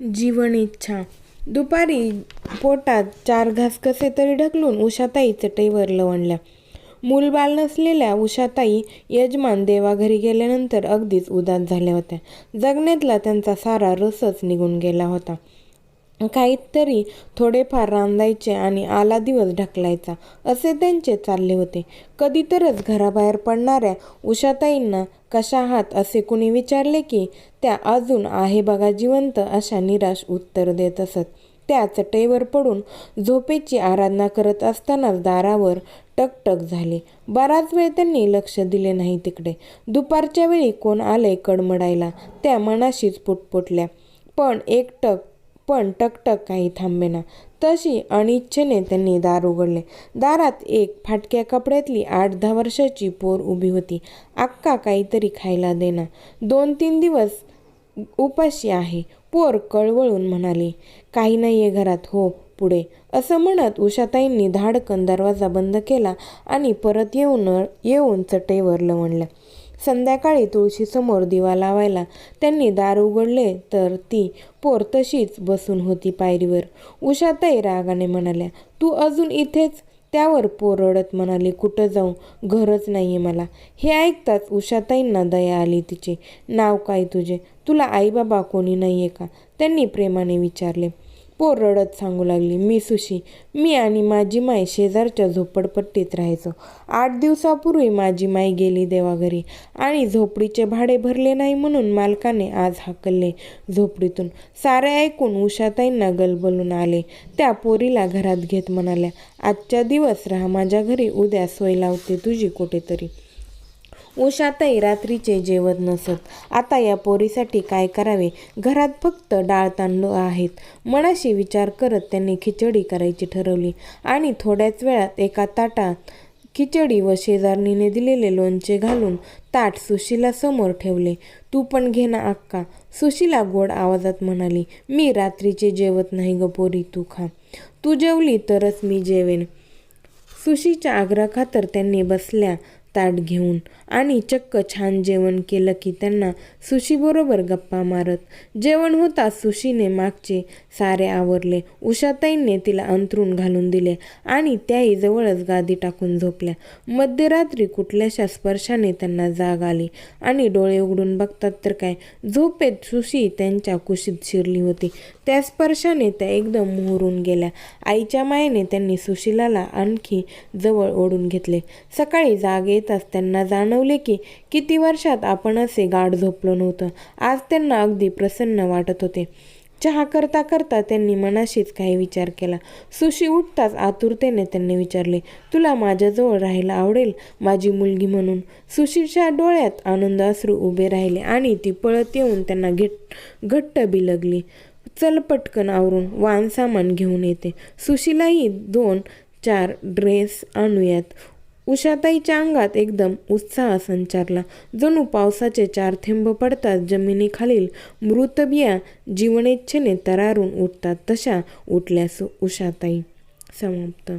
जीवन इच्छा दुपारी पोटात चार घास कसे तरी ढकलून उषाताई चटईवर लवणल्या मूलबाल नसलेल्या उषाताई यजमान देवाघरी गेल्यानंतर अगदीच उदास झाल्या होत्या. जगण्यातला त्यांचा सारा रसच निघून गेला होता. काहीतरी थोडेफार रांधायचे आणि आला दिवस ढकलायचा असे त्यांचे चालले होते. कधीतरच घराबाहेर पडणाऱ्या उषाताईंना कशा आहात असे कुणी विचारले की त्या अजून आहे बघा जिवंत अशा निराश उत्तर देत असत. त्या चटईवर पडून झोपेची आराधना करत असतानाच दारावर टकटक झाले. बराच वेळ त्यांनी लक्ष दिले नाही तिकडे. दुपारच्या वेळी कोण आले कडमडायला त्या मनाशीच पुटपुटल्या. पण एकटक पण टकटक काही थांबेना. तशी अनिच्छेने त्यांनी दार उघडले. दारात एक फाटक्या कपड्यातली आठ दहा वर्षाची पोर उभी होती. अक्का काहीतरी खायला देना. दोन तीन दिवस उपाशी आहे. पोर कळवळून म्हणाली काही नाही आहे घरात हो पुढे. असं म्हणत उषाताईंनी धाडकन दरवाजा बंद केला आणि परत येऊन येऊन चटईवर लवणलं. संध्याकाळी तुळशीसमोर दिवा लावायला. त्यांनी दार उघडले तर ती पोर तशीच बसून होती पायरीवर. उषाताई रागाने म्हणाल्या तू अजून इथेच त्यावर पोर रडत म्हणाली कुठं जाऊ? घरच नाही आहे मला. हे ऐकताच उषाताईंना दया आली तिचे. नाव काय तुझे? तुला आईबाबा कोणी नाही आहे का त्यांनी प्रेमाने विचारले. पोर रडत सांगू लागली मी सुशी मी आणि माझी माय शेजारच्या झोपडपट्टीत राहायचो. आठ दिवसापूर्वी माझी माय गेली देवाघरी आणि झोपडीचे भाडे भरले नाही म्हणून मालकाने आज हाकलले झोपडीतून. सारे ऐकून उषाताईंना गलबलून आले. त्या पोरीला घरात घेत म्हणाल्या आजच्या दिवस राहा माझ्या घरी उद्या सोय लावते तुझी कुठेतरी. उषाताई रात्रीचे जेवत नसत. आता या पोरीसाठी काय करावे? घरात फक्त डाळ तांदूळ आहेत. मनाशी विचार करत त्यांनी खिचडी करायची ठरवली आणि थोड्याच वेळात एका ताटात खिचडी व शेजारणीने दिलेले लोणचे घालून ताट सुशीला समोर ठेवले. तू पण घे ना अक्का सुशीला गोड आवाजात म्हणाली. मी रात्रीचे जेवत नाही ग पोरी तू खा. तू जेवली तरच मी जेवेन. सुशीच्या आग्रहाखातर त्यांनी बसल्या. ताट घेऊन आणि चक्क छान जेवण केलं की त्यांना सुशीबरोबर गप्पा मारत. जेवण होता सुशीने मागचे सारे आवरले. उषाताईंने तिला अंथरून घालून दिले आणि त्याही जवळच गादी टाकून झोपल्या. मध्यरात्री कुठल्याशा स्पर्शाने त्यांना जाग आली आणि डोळे उघडून बघतात तर काय? झोपेत सुशी त्यांच्या कुशीत शिरली होती. त्या स्पर्शाने त्या एकदम मोहरून गेल्या. आईच्या मायेने त्यांनी सुशीलाला आणखी जवळ ओढून घेतले. सकाळी जागे येताच त्यांना जाणवले की किती वर्षात आपण असे गाढ झोपलो नव्हतं. आज त्यांना अगदी प्रसन्न वाटत होते. चहा करता करता त्यांनी मनाशीच काही विचार केला. सुशी उठताच आतुरतेने त्यांनी विचारले तुला माझ्याजवळ राहायला आवडेल? माझी मुलगी म्हणून. सुशीच्या डोळ्यात आनंद अश्रू उभे राहिले आणि ती पळत येऊन त्यांना घेट घट्ट बिलगली. चल पटकन आवरून वान सामान घेऊन येते. सुशीलाही दोन चार ड्रेस आणूयात. उषाताईच्या अंगात एकदम उत्साह संचारला. जणू पावसाचे चार थेंब पडतात जमिनीखालील मृतबिया जीवनेच्छेने तरारून उठतात तशा उठल्या उषाताई समाप्त.